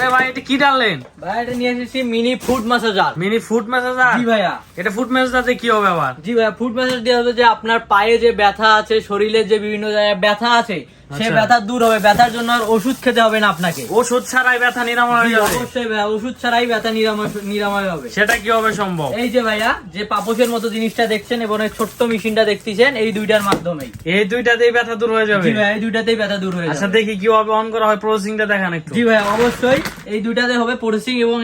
আরে ভাই এটা কি ডাললেন? ভাই এটা নিয়ে এসেছি mini food massager mini food massager জি ভাইয়া। এটা ফুড ম্যাসাজার কি হবে আবার? জি ভাইয়া ফুড ম্যাসাজ দিয়ে হবে যে আপনার পায়ে যে ব্যথা আছে শরীরে যে বিভিন্ন জায়গায় ব্যথা আছে সে আচ্ছা। ব্যথা দূর হবে ব্যথার জন্য আর ওষুধ খেতে হবে না আপনাকে। ওষুধ ছাড়াই ব্যথা নিরাময় হয়ে যাবে। অবশ্যই ওষুধ ছাড়াই ব্যথা নিরাময় নিরাময় হবে। সেটা কি হবে সম্ভব? এই যে ভাইয়া যে পাপোশের মতো জিনিসটা দেখছেন এবং এই ছোট্ট মেশিনটা দেখতেছেন এই দুইটার মাধ্যমে এই দুইটাতেই ব্যথা দূর হয়ে যাবে? জি ভাইয়া এই দুইটাতেই ব্যথা দূর হয়ে যাবে আচ্ছা যাবে। কি কীভাবে অন করা হয় প্রসেসিংটা দেখান একটু। জি ভাইয়া অবশ্যই এই দুইটাতে হবে প্রসেসিং এবং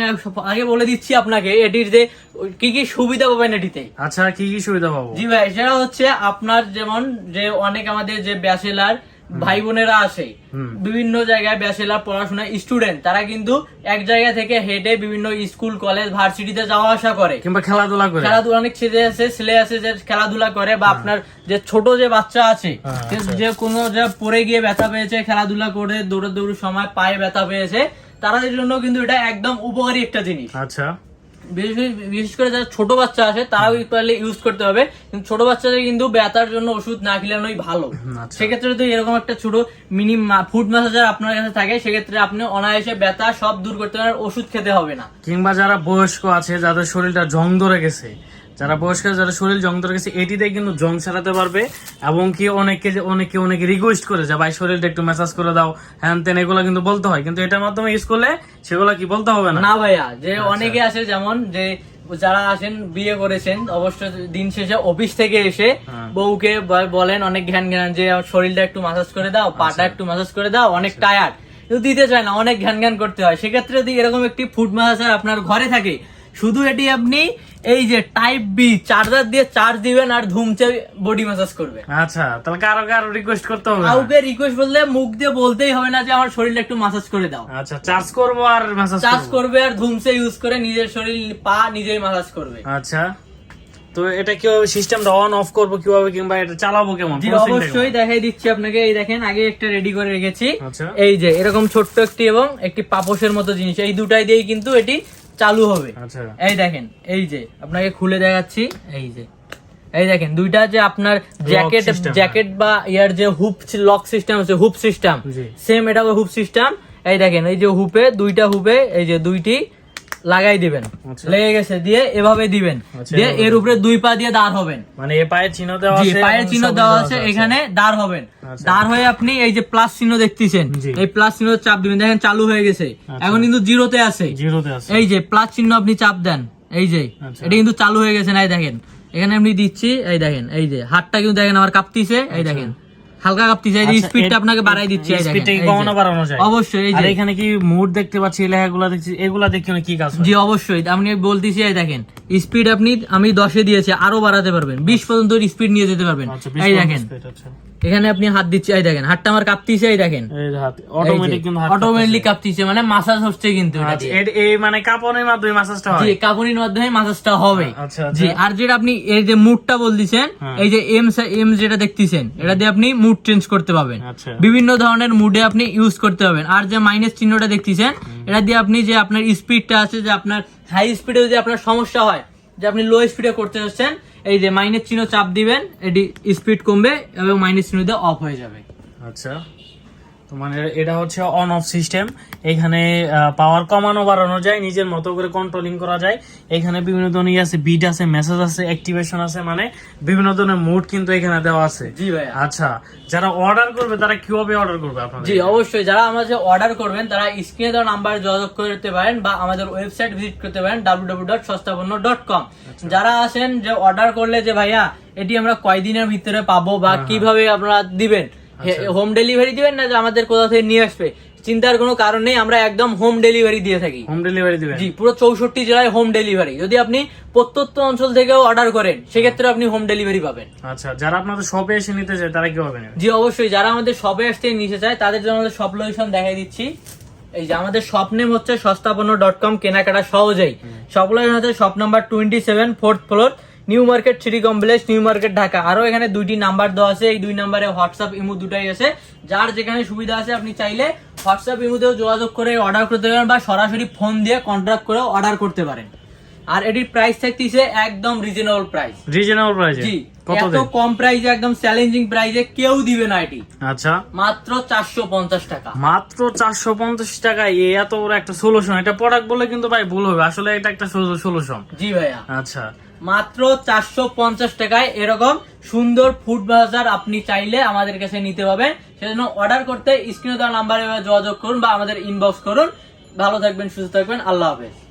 আগে বলে দিচ্ছি আপনাকে এটির যে কি কি সুবিধা পাবেন এটিতে। আচ্ছা কি কি সুবিধা পাবো? জি ভাই সেটা হচ্ছে আপনার যেমন যে অনেক আমাদের যে ব্যাচেলার ভাই বোনেরা আসে। বিভিন্ন জায়গায় ব্যাচেলার পড়াশোনা স্টুডেন্ট তারা কিন্তু এক জায়গা থেকে হেঁটে বিভিন্ন স্কুল কলেজ ভার্সিটিতে যাওয়া আসা করে। কিংবা খেলাধুলা করে। খেলাধুলা অনেক ছেলে আছে ছেলে আছে যে খেলাধুলা করে বা আপনার যে ছোট যে বাচ্চা আছে হ্যাঁ, যে- আচ্ছা। যে কোনো যে পড়ে গিয়ে ব্যথা পেয়েছে খেলাধুলা করে দৌড়ে দৌড় সময় পায়ে ব্যথা পেয়েছে তাদের জন্য কিন্তু এটা একদম উপকারী একটা জিনিস। আচ্ছা। বিশেষ করে যারা ছোট বাচ্চা আছে তারাও পারলে ইউজ করতে হবে। কিন্তু ছোট বাচ্চাদের কিন্তু ব্যথার জন্য ওষুধ না খেলানোই ভালো। আচ্ছা। সেক্ষেত্রে যদি এরকম একটা ছোট মিনি ফুড ম্যাসাজার আপনার কাছে থাকে সেক্ষেত্রে আপনি অনায়াসে ব্যথা সব দূর করতে পারেন ওষুধ খেতে হবে না। কিংবা যারা বয়স্ক আছে যাদের শরীরটা জং ধরে গেছে যারা বয়স্ক যারা শরীর জং ধরে গেছে এটিতে কিন্তু জং ছাড়াতে পারবে। এবং কি অনেকে অনেকে অনেকে রিকোয়েস্ট করে যে ভাই শরীরটা একটু ম্যাসাজ করে দাও। হ্যান তেন এগুলো কিন্তু বলতে হয়। কিন্তু এটার মাধ্যমে ইউজ করলে সেগুলো কি বলতে হবে না? না ভাইয়া যে আচ্ছা। অনেকে আছে যেমন যে যারা আসেন বিয়ে করেছেন অবশ্য দিন শেষে অফিস থেকে এসে হ্যাঁ। বউকে বলেন অনেক জ্ঞান ঘ্যান যে শরীরটা একটু মাসাজ করে দাও আচ্ছা। পাটা একটু মাসাজ করে দাও অনেক টায়ার্ড কিন্তু দিতে চায় না অনেক জ্ঞান জ্ঞান করতে হয়। সেক্ষেত্রে যদি এরকম একটি ফুড মাসাজার আপনার ঘরে থাকে শুধু এটি আপনি এই যে টাইপ বি চার্জার দিয়ে চার্জ দিবেন আর ধুমচে বডি মাসাজ করবে। আচ্ছা তাহলে কারও কারও রিকোয়েস্ট করতে হবে? কাউকে রিকোয়েস্ট বললে মুখ দিয়ে বলতেই হবে না যে আমার শরীরটা একটু মাসাজ করে দাও। আচ্ছা চার্জ করব আর ম্যাসাজ চার্জ করবে? আর ধুমসে ইউজ করে নিজের শরীর পা নিজেই মাসাজ করবে। আচ্ছা তো এটা কীভাবে সিস্টেমটা অন অফ করব কীভাবে কিংবা এটা চালাবো কেমন? জি অবশ্যই দেখাই দিচ্ছি আপনাকে। এই দেখেন আগে একটা রেডি করে রেখেছি। আচ্ছা। এই যে এরকম ছোট্ট একটি এবং একটি পাপোশের মতো জিনিস। এই দুটাই দিয়েই কিন্তু এটি চালু হবে। আচ্ছা। এই দেখেন এই যে আপনাকে খুলে দেখাচ্ছি। এই যে। এই দেখেন দুইটা যে আপনার জ্যাকেট জ্যাকেট বা ইয়ার যে হুপ লক সিস্টেম আছে হুপ সিস্টেম সেম এটা হুপ সিস্টেম এই দেখেন এই যে হুপে দুইটা হুপে এই যে দুইটি লাগাই দিবেন। আচ্ছা। লেগে গেছে দিয়ে এভাবে দিবেন। আচ্ছা, দিয়ে এর উপরে দুই পা দিয়ে দাঁড় হবেন। মানে এ পায়ে চিহ্ন দেওয়া আছে পায়ের চিহ্ন দেওয়া আছে এখানে দাঁড় হবেন। আচ্ছা। দাঁড় হয়ে আপনি এই যে প্লাস চিহ্ন দেখতেছেন এই প্লাস চিহ্ন চাপ দিবেন। দেখেন চালু হয়ে গেছে। আচ্ছা। এখন কিন্তু জিরোতে আছে। জিরোতে আছে। এই যে প্লাস চিহ্ন আপনি চাপ দেন। এই যে আচ্ছা। এটা কিন্তু চালু হয়ে গেছে নাই দেখেন। এখানে আপনি দিচ্ছি এই দেখেন এই যে হাতটা কিন্তু দেখেন আমার কাঁপতিছে এই দেখেন। হালকা কাঁপতিছে এই আচ্ছা, স্পিডটা আপনাকে বাড়াই দিচ্ছি স্পিডটা কি কমানো বাড়ানো যায়? অবশ্যই এই যে। এখানে কি মুড দেখতে পাচ্ছি লেখাগুলো দেখছি এগুলা দেখছি কি কাজ জি অবশ্যই আপনি বলতেছি এই দেখেন স্পিড আপনি আমি দশে দিয়েছি আরও বাড়াতে পারবেন। বিশ পর্যন্ত স্পিড নিয়ে যেতে পারবেন। আচ্ছা, এই দেখেন। আচ্ছা। এখানে আপনি হাত দিচ্ছি এই দেখেন। হাতটা আমার কাঁপতিছে এই দেখেন। অটোমেটিক কাঁপতিছে। মানে মাসাজ হচ্ছে কিন্তু আচ্ছা। এই মানে কাপড়ের মাধ্যমে মাসাজটা হয়? জি কাপুনির মাধ্যমে মাসাজটা হবে। আচ্ছা, আচ্ছা। জি আর যেটা আপনি এই যে মুডটা বলতেছেন হ্যাঁ। এই যে এম এম যেটা দেখতেছেন এটা দিয়ে আপনি মুড চেঞ্জ করতে পারবেন। আচ্ছা। বিভিন্ন ধরনের মুডে আপনি ইউজ করতে পারবেন। আর যে মাইনাস চিহ্নটা দেখতেছেন এটা দিয়ে আপনি যে আপনার স্পিডটা আছে, যে আপনার হাই স্পিডে যদি আপনার সমস্যা হয়, যে আপনি লো স্পিডে করতে চাচ্ছেন এই যে মাইনের চিহ্ন চাপ দিবেন, এটি স্পিড কমবে এবং মাইনের চিহ্ন দিয়ে অফ হয়ে যাবে। আচ্ছা। তো মানে এটা হচ্ছে অন অফ সিস্টেম এখানে পাওয়ার কমানো বাড়ানো যায় নিজের মতো করে কন্ট্রোলিং করা যায়। এখানে বিভিন্ন ধরনের আছে বিট আছে মেসেজ আছে অ্যাক্টিভেশন আছে মানে বিভিন্ন ধরনের মুড কিন্তু এখানে দেওয়া আছে। জি ভাইয়া। আচ্ছা যারা অর্ডার করবে তারা কীভাবে অর্ডার করবে আপনাদের? জি অবশ্যই। যারা আমাদের অর্ডার করবেন তারা স্ক্রিনে দেওয়া নাম্বারে যোগাযোগ করতে পারেন বা আমাদের ওয়েবসাইট ভিজিট করতে পারেন www.সস্তাপন্ন.com যারা আসেন যে অর্ডার করলে যে ভাইয়া এটি আমরা কয়দিনের ভিতরে পাবো বা কীভাবে আপনারা দিবেন? হোম ডেলিভারি দিবেন না যে আমাদের কোথা থেকে নিয়ে আসবে? চিন্তার কোনো কারণ নেই আমরা একদম হোম ডেলিভারি দিয়ে থাকি। হোম ডেলিভারি দিবেন? জি পুরো চৌষট্টি জেলায় হোম ডেলিভারি যদি আপনি প্রত্যন্ত অঞ্চল থেকেও অর্ডার করেন সেক্ষেত্রে আপনি হোম ডেলিভারি পাবেন। আচ্ছা যারা আপনাদের শপে এসে নিতে চায় তারা কীভাবে নেবে জি অবশ্যই। যারা আমাদের শপে আসতে নিতে চায় তাদের জন্য আমাদের শপ লোকেশন দেখাই দিচ্ছি। এই যে আমাদের শপ নেম হচ্ছে সস্তাপন্ন ডট কম কেনাকাটা সহজেই। শপ লোকেশন হচ্ছে shop number twenty seven fourth floor new market city complex new market Dhaka আরও এখানে দুইটি নাম্বার দেওয়া আছে। এই দুই নাম্বারে হোয়াটসঅ্যাপ ইমো দুটাই আছে। যার যেখানে সুবিধা আছে আপনি চাইলে হোয়াটসঅ্যাপ ইমোতেও যোগাযোগ করে অর্ডার করতে পারেন বা সরাসরি ফোন দিয়ে কন্ট্রাক্ট করে অর্ডার করতে পারেন। আর এটির প্রাইস থাকতেছে একদম রিজনেবল প্রাইস রিজনেবল প্রাইস জি। এত কম প্রাইসে একদম চ্যালেঞ্জিং প্রাইসে কেউ দিবে না এটি। আচ্ছা। মাত্র চারশো পঞ্চাশ টাকা। মাত্র চারশো পঞ্চাশ টাকায় এই এত বড় একটা সলিউশন এটা প্রোডাক্ট বলে কিন্তু ভাই ভুল হবে। আসলে এটা একটা সলিউশন জি ভাইয়া। আচ্ছা। মাত্র চারশো পঞ্চাশ টাকায় এরকম সুন্দর ফুড বাজার আপনি চাইলে আমাদের কাছে নিতে পাবেন সেজন্য অর্ডার করতে স্ক্রিনে দেওয়া নাম্বারে যোগাযোগ করুন বা আমাদের ইনবক্স করুন। ভালো থাকবেন, সুস্থ থাকবেন, আল্লাহ হাফেজ।